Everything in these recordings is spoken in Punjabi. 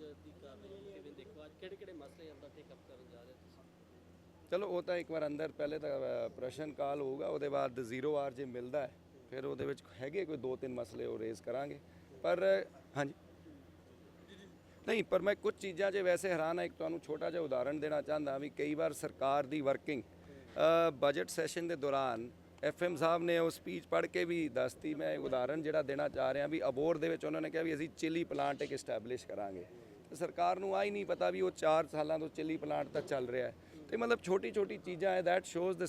ਅੱਜ ਦੀ ਕਾਰਵਾਈ ਕਿਵੇਂ ਦੇਖੋ, ਅੱਜ ਕਿਹੜੇ ਕਿਹੜੇ ਮਸਲੇ ਅੰਦਰ ਟੇਕ ਅਪ ਕਰਨ ਜਾ ਰਹੇ ਤੁਸੀਂ? ਚਲੋ, ਉਹ ਤਾਂ ਇੱਕ ਵਾਰ ਅੰਦਰ, ਪਹਿਲੇ ਤਾਂ ਪ੍ਰਸ਼ਨ ਕਾਲ ਹੋਊਗਾ, ਉਹਦੇ ਬਾਅਦ ਜ਼ੀਰੋ ਆਰ ਜੇ ਮਿਲਦਾ ਹੈ, ਫਿਰ ਉਹਦੇ ਵਿੱਚ ਹੈਗੇ ਕੋਈ ਦੋ ਤਿੰਨ ਮਸਲੇ ਉਹ ਰੇਜ਼ ਕਰਾਂਗੇ। ਪਰ, ਹਾਂਜੀ। ਨਹੀਂ, ਪਰ ਮੈਂ ਕੁਝ ਚੀਜ਼ਾਂ 'ਚ ਵੈਸੇ ਹੈਰਾਨ ਹਾਂ, ਇੱਕ ਤੁਹਾਨੂੰ ਛੋਟਾ ਜਿਹਾ ਉਦਾਹਰਣ ਦੇਣਾ ਚਾਹੁੰਦਾ ਵੀ ਕਈ ਵਾਰ ਸਰਕਾਰ ਦੀ ਵਰਕਿੰਗ ਬਜਟ ਸੈਸ਼ਨ ਦੇ ਦੌਰਾਨ ਐਫਐਮ ਸਾਹਿਬ ਨੇ ਉਹ ਸਪੀਚ ਪੜ੍ਹ ਕੇ ਵੀ ਦੱਸਤੀ, ਮੈਂ ਇੱਕ ਉਦਾਹਰਣ ਜਿਹੜਾ ਦੇਣਾ ਚਾਹ ਰਿਹਾ ਵੀ ਅਬੋਰ ਦੇ ਵਿੱਚ ਉਹਨਾਂ ਨੇ ਕਿਹਾ ਵੀ ਅਸੀਂ ਚਿਲੀ ਪਲਾਂਟ ਇੱਕ ਐਸਟੈਬਲਿਸ਼ ਕਰਾਂਗੇ। ਤੇ ਸਰਕਾਰ ਨੂੰ ਆ ਹੀ ਨਹੀਂ ਪਤਾ ਵੀ ਉਹ 4 ਸਾਲਾਂ ਤੋਂ ਚਿਲੀ ਪਲਾਂਟ ਤਾਂ ਚੱਲ ਰਿਹਾ ਹੈ। ਤੇ ਮਤਲਬ ਛੋਟੀ ਛੋਟੀ ਚੀਜ਼ਾਂ ਹੈ ਦੈਟ ਸ਼ੋਜ਼ ਦ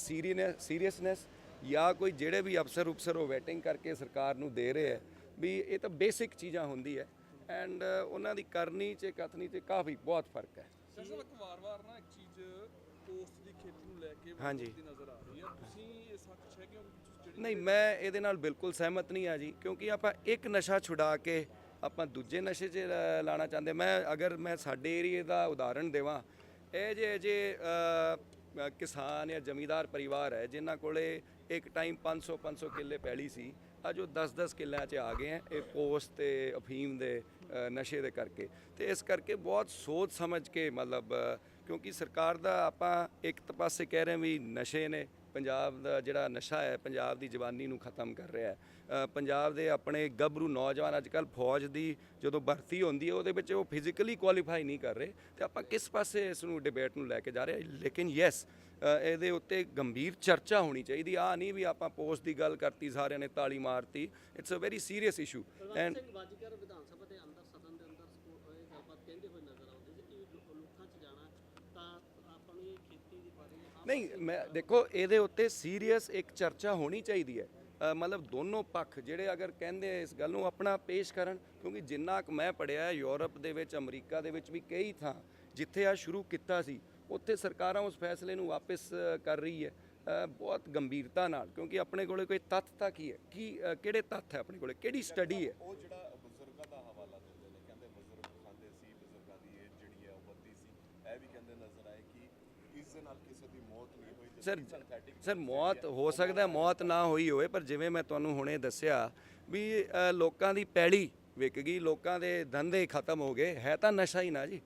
ਸੀਰੀਅਸਨੈਸ ਜਾਂ ਕੋਈ ਜਿਹੜੇ ਵੀ ਅਫਸਰ ਉਫਸਰ ਉਹ ਵੈਟਿੰਗ ਕਰਕੇ ਸਰਕਾਰ ਨੂੰ ਦੇ ਰਹੇ ਹੈ ਵੀ ਇਹ ਤਾਂ ਬੇਸਿਕ ਚੀਜ਼ਾਂ ਹੁੰਦੀ ਹੈ ਐਂਡ ਉਹਨਾਂ ਦੀ ਕਰਨੀ ਚ ਕਥਨੀ ਚ ਕਾਫੀ ਬਹੁਤ ਫ਼ਰਕ ਹੈ। ਸਰ ਇੱਕ ਵਾਰ-ਵਾਰ ਨਾ ਇੱਕ ਚੀਜ਼ ਪੋਸਟ ਦੀ ਖੇਤੀ ਨੂੰ ਲੈ ਕੇ ਹਾਂਜੀ। ਦੀ ਨਜ਼ਰ ਆ ਰਹੀ ਹੈ। ਤੁਸੀਂ ਇਹ ਸੱਚ ਹੈ ਕਿ ਤੁਸੀਂ ਜਿਹੜੀ ਨਹੀਂ ਮੈਂ ਇਹਦੇ ਨਾਲ ਬਿਲਕੁਲ ਸਹਿਮਤ ਨਹੀਂ ਆ ਜੀ ਕਿਉਂਕਿ ਆਪਾਂ ਇੱਕ ਨਸ਼ਾ ਛੁਡਾ ਕੇ ਆਪਾਂ ਦੂਜੇ ਨਸ਼ੇ 'ਚ ਲਾ- ਲਾਣਾ ਚਾਹੁੰਦੇ। ਮੈਂ ਅਗਰ ਮੈਂ ਸਾਡੇ ਏਰੀਏ ਦਾ ਉਦਾਹਰਣ ਦੇਵਾਂ, ਇਹ ਜੇ ਜੇ ਕਿਸਾਨ ਜਾਂ ਜ਼ਮੀਂਦਾਰ ਪਰਿਵਾਰ ਹੈ, ਜਿਨ੍ਹਾਂ ਕੋਲੇ ਇੱਕ ਟਾਈਮ 500 500 ਕਿੱਲੇ ਪੈਲੀ ਸੀ, ਅੱਜ ਉਹ 10-10 ਕਿੱਲਿਆਂ 'ਚ ਆ ਗਏ ਹੈ, ਇਹ ਪੋਸਟ ਤੇ ਅਫੀਮ ਦੇ ਨਸ਼ੇ ਦੇ ਕਰਕੇ। ਤੇ ਇਸ ਕਰਕੇ ਬਹੁਤ ਸੋਚ ਸਮਝ ਕੇ ਮਤਲਬ ਕਿਉਂਕਿ ਸਰਕਾਰ ਦਾ ਆਪਾਂ ਇੱਕ ਪਾਸੇ ਕਹਿ ਰਹੇ ਵੀ ਨਸ਼ੇ ਨੇ ਪੰਜਾਬ ਦਾ ਜਿਹੜਾ ਨਸ਼ਾ ਹੈ ਪੰਜਾਬ ਦੀ ਜਵਾਨੀ ਨੂੰ ਖਤਮ ਕਰ ਰਿਹਾ ਹੈ। ਪੰਜਾਬ ਦੇ ਆਪਣੇ ਗੱਭਰੂ ਨੌਜਵਾਨ ਅੱਜ ਕੱਲ ਫੌਜ ਦੀ ਜਦੋਂ ਭਰਤੀ ਹੁੰਦੀ ਹੈ ਉਹਦੇ ਵਿੱਚ ਉਹ ਫਿਜ਼ੀਕਲੀ ਕੁਆਲੀਫਾਈ ਨਹੀਂ ਕਰ ਰਹੇ ਤੇ ਆਪਾਂ ਕਿਸ ਪਾਸੇ ਇਸ ਨੂੰ ਡਿਬੇਟ ਨੂੰ ਲੈ ਕੇ ਜਾ ਰਹੇ ਲੇਕਿਨ ਯੈਸ ਇਹਦੇ ਉੱਤੇ ਗੰਭੀਰ ਚਰਚਾ ਹੋਣੀ ਚਾਹੀਦੀ। ਆ ਨਹੀਂ ਵੀ ਆਪਾਂ ਪੋਸਟ ਦੀ ਗੱਲ ਕਰਤੀ ਸਾਰਿਆਂ ਨੇ ਤਾਲੀ ਮਾਰਤੀ। It's a very serious issue and Vidhan Sabha ਦੇ ਅੰਦਰ ਸਕੋ- ਇਹ ਗੱਲਬਾਤ ਕਹਿੰਦੇ ਹੋਏ ਨਜ਼ਰ ਆਉਂਦੇ ਸੀ ਕਿ ਲੋ- ਲੋਕਾਂ 'ਚ ਜਾਣਾ ਤਾਂ ਆਪਾਂ ਨੂੰ ਇਹ ਖੇਤੀ ਦੇ ਬਾਰੇ ਆਪ- ਨਹੀਂ, ਮੈਂ, ਦੇਖੋ, ਇਹਦੇ ਉੱਤੇ ਸੀਰੀਅਸ ਇੱਕ ਚਰਚਾ ਹੋਣੀ ਚਾਹੀਦੀ ਹੈ। ਮਤਲਬ ਦੋਨੋਂ ਪੱਖ ਜਿਹੜੇ ਅਗਰ ਕਹਿੰਦੇ ਇਸ ਗੱਲ ਨੂੰ ਆਪਣਾ ਪੇਸ਼ ਕਰਨ, ਕਿਉਂਕਿ ਜਿੰਨਾ ਕੁ ਮੈਂ ਪੜਿਆ ਯੂਰਪ ਦੇ ਵਿੱਚ, ਅਮਰੀਕਾ ਦੇ ਵਿੱਚ ਵੀ ਕਈ ਥਾਂ ਜਿੱਥੇ ਆ ਸ਼ੁਰੂ ਕੀਤਾ ਸੀ, ਉੱਥੇ ਸਰਕਾਰਾਂ ਉਸ ਫੈਸਲੇ ਨੂੰ ਵਾਪਸ ਕਰ ਰਹੀ ਹੈ। ਬਹੁਤ ਗੰਭੀਰਤਾ ਨਾਲ, ਕਿਉਂਕਿ ਆਪਣੇ ਕੋਲੇ ਕੋਈ ਤੱਥ ਤਾਂ ਕੀ ਹੈ? ਕੀ ਕਿਹੜੇ ਤੱਥ ਹੈ ਆਪਣੇ ਕੋਲੇ? ਕਿਹੜੀ ਸਟੱਡੀ ਹੈ? ਉਹ ਜਿਹੜਾ ਬਜ਼ੁਰਗਾਂ ਦਾ ਹਵਾਲਾ ਦਿੰਦੇ ਨੇ ਕਹਿੰਦੇ ਬਜ਼ੁਰਗ ਖਾਂਦੇ ਸੀ ਬਜ਼ੁਰਗਾਂ ਦੀ ਏਜ ਜਿਹੜੀ ਹੈ ਉਹ ਵੱਧਦੀ ਸੀ ਇਹ ਵੀ ਕਹਿੰਦੇ ਨਜ਼ਰ ਆਏ ਕਿ ਇਸ ਦੇ ਨਾਲ ਕਿਸੇ ਦੀ ਮੌਤ ਨਹੀਂ ਹੋਈ ਸਰ ਸਰ ਮੌਤ ਹੋ ਸਕਦਾ ਹੈ ਮੌਤ ਨਾ ਹੋਈ ਹੋਵੇ ਪਰ ਜਿਵੇਂ ਮੈਂ ਤੁਹਾਨੂੰ ਹੁਣੇ ਦੱਸਿਆ ਵੀ ਲੋਕਾਂ ਦੀ ਪੈੜੀ ਵਿਕ ਗਈ ਲੋਕਾਂ ਦੇ ਧੰਦੇ ਖਤਮ ਹੋ ਗਏ ਹੈ ਤਾਂ ਨਸ਼ਾ ਹੀ ਨਾ ਜੀ।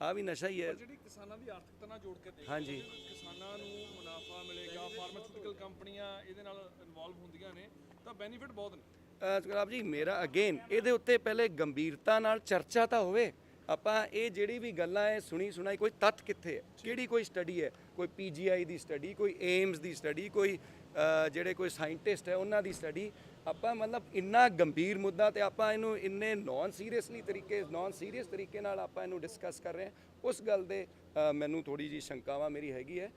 ਆ ਵੀ ਨਸ਼ਾ ਹੀ ਹੈ। ਜਿਹੜੀ ਕਿਸਾਨਾਂ ਦੀ ਆਰਥਿਕਤਾ ਨਾਲ ਜੋੜ ਕੇ ਦੇਖੋ ਹਾਂਜੀ। ਕਿਸਾਨਾਂ ਨੂੰ ਮੁਨਾਫਾ ਮਿਲੇਗਾ ਫਾਰਮਾਸਿਊਟੀਕਲ ਕੰਪਨੀਆਂ ਇਹਦੇ ਨਾਲ ਇਨਵੋਲਵ ਹੁੰਦੀਆਂ ਨੇ ਤਾਂ ਬੈਨੀਫਿਟ ਬਹੁਤ ਨੇ। ਜਨਾਬ ਜੀ ਮੇਰਾ ਅਗੇਨ ਇਹਦੇ ਉੱਤੇ ਪਹਿਲੇ ਗੰਭੀਰਤਾ ਨਾਲ ਚਰਚਾ ਤਾਂ ਹੋਵੇ ਆਪਾਂ ਇਹ ਜਿਹੜੀ ਵੀ ਗੱਲਾਂ ਹੈ ਸੁਣੀ ਸੁਣਾਈ ਕੋਈ ਤੱਥ ਕਿੱਥੇ ਹੈ? ਕਿਹੜੀ ਕੋਈ ਸਟੱਡੀ ਹੈ? ਕੋਈ ਪੀਜੀਆਈ ਦੀ ਸਟੱਡੀ ਕੋਈ ਏਮਸ ਦੀ ਸਟੱਡੀ ਕੋਈ ਜਿਹੜੇ ਕੋਈ ਸਾਇੰਟਿਸਟ ਹੈ ਉਹਨਾਂ ਦੀ ਸਟੱਡੀ ਆਪਾਂ ਮਤਲਬ ਇੰਨਾ ਗੰਭੀਰ ਮੁੱਦਾ ਤੇ ਆਪਾਂ ਇਹਨੂੰ ਇੰਨੇ ਨਾਨ ਸੀਰੀਅਸਲੀ ਤਰੀਕੇ ਨਾਨ ਸੀਰੀਅਸ ਤਰੀਕੇ ਨਾਲ ਆਪਾਂ ਇਹਨੂੰ ਡਿਸਕਸ ਕਰ ਰਹੇ ਹਾਂ। ਉਸ ਗੱਲ ਦੇ ਮੈਨੂੰ ਥੋੜੀ ਜੀ ਸ਼ੰਕਾਵਾ ਮੇਰੀ ਹੈਗੀ ਹੈ।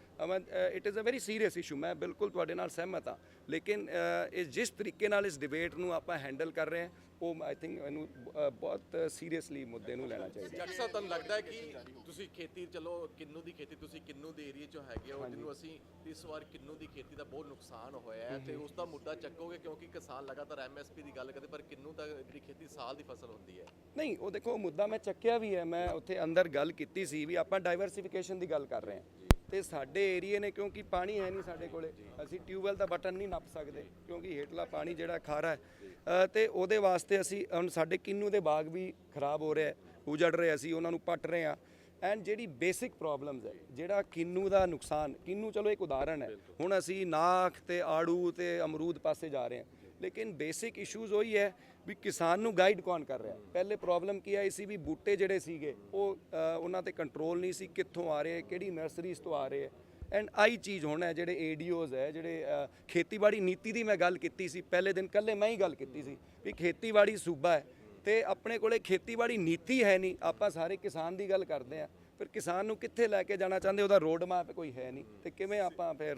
It is a very serious issue ਮੈਂ ਬਿਲਕੁਲ ਤੁਹਾਡੇ ਨਾਲ ਸਹਿਮਤ ਹਾਂ। ਲੇਕਿਨ ਇਹ ਜਿਸ ਤਰੀਕੇ ਨਾਲ ਇਸ ਡਿਬੇਟ ਨੂੰ ਆਪਾਂ ਹੈਂਡਲ ਕਰ ਰਹੇ ਹਾਂ ਉਹ ਆਈ ਥਿੰਕ ਇਹਨੂੰ ਬਹੁਤ ਸੀਰੀਅਸਲੀ ਮੁੱਦੇ ਨੂੰ ਲੈਣਾ ਚਾਹੀਦਾ। ਜੱਟ ਸਾਹਿਬ ਤੁਹਾਨੂੰ ਲੱਗਦਾ ਹੈ ਕਿ ਤੁਸੀਂ ਖੇਤੀ ਚਲੋ ਕਿੰਨੂ ਦੀ ਖੇਤੀ ਤੁਸੀਂ ਕਿੰਨੂ ਦੇ ਏਰੀਏ ਚੋਂ ਹੈਗੇ ਹੋ ਜਿਹਨੂੰ ਅਸੀਂ ਇਸ ਵਾਰ ਕਿੰਨੂ ਦੀ ਖੇਤੀ ਦਾ ਬਹੁਤ ਨੁਕਸਾਨ ਹੋਇਆ ਹੈ ਤੇ ਉਸ ਦਾ ਮੁੱਦਾ ਚੱਕੋਗੇ? ਕਿਉਂਕਿ ਕਿਸਾਨ ਲਗਾਤਾਰ ਐਮਐਸਪੀ ਦੀ ਗੱਲ ਕਰਦੇ ਪਰ ਕਿੰਨੂ ਦਾ ਜਿਹੜੀ ਖੇਤੀ ਸਾਲ ਦੀ ਫਸਲ ਹੁੰਦੀ ਹੈ। ਨਹੀਂ ਉਹ ਦੇਖੋ ਮੁੱਦਾ ਮੈਂ ਚੱਕਿਆ ਵੀ ਹੈ। ਮੈਂ ਉੱਥੇ ਅੰਦਰ ਗੱਲ ਕੀਤੀ ਸੀ ਵੀ ਆਪਾਂ ਡਾਈਵਰਸਿਫਿਕੇਸ਼ਨ ਦੀ ਗੱਲ ਕਰ ਰਹੇ ਹਾਂ। ਤੇ ਸਾਡੇ ਏਰੀਏ ਨੇ ਕਿਉਂਕਿ ਪਾਣੀ ਹੈ ਨਹੀਂ ਸਾਡੇ ਕੋਲੇ ਅਸੀਂ ਟਿਊਬਵੈਲ ਦਾ ਬਟਨ ਨਹੀਂ ਨੱਪ ਸਕਦੇ ਕਿਉਂਕਿ ਹੇਠਲਾ ਪਾਣੀ ਜਿਹੜਾ ਖਾਰਾ ਹੈ। ਤੇ ਉਹਦੇ ਵਾਸਤੇ ਅਸੀਂ ਹੁਣ ਸਾਡੇ ਕਿੰਨੂ ਦੇ ਬਾਗ ਵੀ ਖਰਾਬ ਹੋ ਰਿਹਾ ਉਜੜ ਰਹੇ ਅਸੀਂ ਉਹਨਾਂ ਨੂੰ ਪੱਟ ਰਹੇ ਹਾਂ। ਐਂਡ ਜਿਹੜੀ ਬੇਸਿਕ ਪ੍ਰੋਬਲਮਸ ਹੈ ਜਿਹੜਾ ਕਿੰਨੂ ਦਾ ਨੁਕਸਾਨ ਕਿੰਨੂ ਚਲੋ ਇੱਕ ਉਦਾਹਰਣ ਹੈ। ਹੁਣ ਅਸੀਂ ਨਾਖ ਤੇ ਆੜੂ ਤੇ ਅਮਰੂਦ ਪਾਸੇ ਜਾ ਰਹੇ ਹਾਂ। ਲੇਕਿਨ ਬੇਸਿਕ ਇਸ਼ੂਜ਼ ਉਹੀ ਹੈ ਵੀ ਕਿਸਾਨ ਨੂੰ ਗਾਈਡ ਕੌਣ ਕਰ ਰਿਹਾ ਪਹਿਲੇ ਪ੍ਰੋਬਲਮ ਕੀ ਆਈ ਸੀ ਵੀ ਬੂਟੇ ਜਿਹੜੇ ਸੀਗੇ, ਉਹ ਉਹਨਾਂ ਤੇ ਕੰਟਰੋਲ ਨਹੀਂ ਸੀ ਕਿੱਥੋਂ ਆ ਰਹੇ, ਕਿਹੜੀ ਨਰਸਰੀਜ਼ ਤੋਂ ਆ ਰਹੇ ਐਂਡ ਆਈ ਚੀਜ਼ ਹੁਣ ਹੈ, ਜਿਹੜੇ ਏਡੀਓਜ਼ ਹੈ, ਜਿਹੜੇ ਖੇਤੀਬਾੜੀ ਨੀਤੀ ਦੀ ਮੈਂ ਗੱਲ ਕੀਤੀ ਸੀ, ਪਹਿਲੇ ਦਿਨ ਕੱਲੇ ਮੈਂ ਹੀ ਗੱਲ ਕੀਤੀ ਸੀ ਵੀ ਖੇਤੀਬਾੜੀ ਸੂਬਾ ਹੈ ਤੇ ਆਪਣੇ ਕੋਲੇ ਖੇਤੀਬਾੜੀ ਨੀਤੀ ਹੈ ਨਹੀਂ, ਆਪਾਂ ਸਾਰੇ ਕਿਸਾਨ ਦੀ ਗੱਲ ਕਰਦੇ ਆ ਫਿਰ ਕਿਸਾਨ ਨੂੰ ਕਿੱਥੇ ਲੈ ਕੇ ਜਾਣਾ ਚਾਹੁੰਦੇ, ਉਹਦਾ ਰੋਡ ਮੈਪ ਕੋਈ ਹੈ ਨਹੀਂ, ਤੇ ਕਿਵੇਂ ਆਪਾਂ ਫਿਰ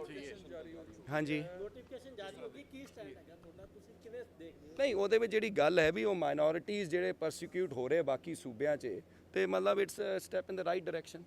ਹਾਂਜੀ। ਨੋਟੀਫਿਕੇਸ਼ਨ ਜਾਰੀ ਹੋ ਗਈ ਕੀ ਸਟੈਂਡ ਹੈਗਾ ਤੁਹਾਡਾ? ਤੁਸੀਂ ਕਿਵੇਂ ਦੇਖਦੇ ਹੋ? ਨਹੀਂ ਉਹਦੇ ਵਿੱਚ ਜਿਹੜੀ ਗੱਲ ਹੈ ਵੀ ਉਹ ਮਾਈਨੋਰਿਟੀਜ਼ ਜਿਹੜੇ ਪਰਸੀਕਿਊਟ ਹੋ ਰਹੇ ਬਾਕੀ ਸੂਬਿਆਂ 'ਚ ਤੇ ਮਤਲਬ it's step in the right direction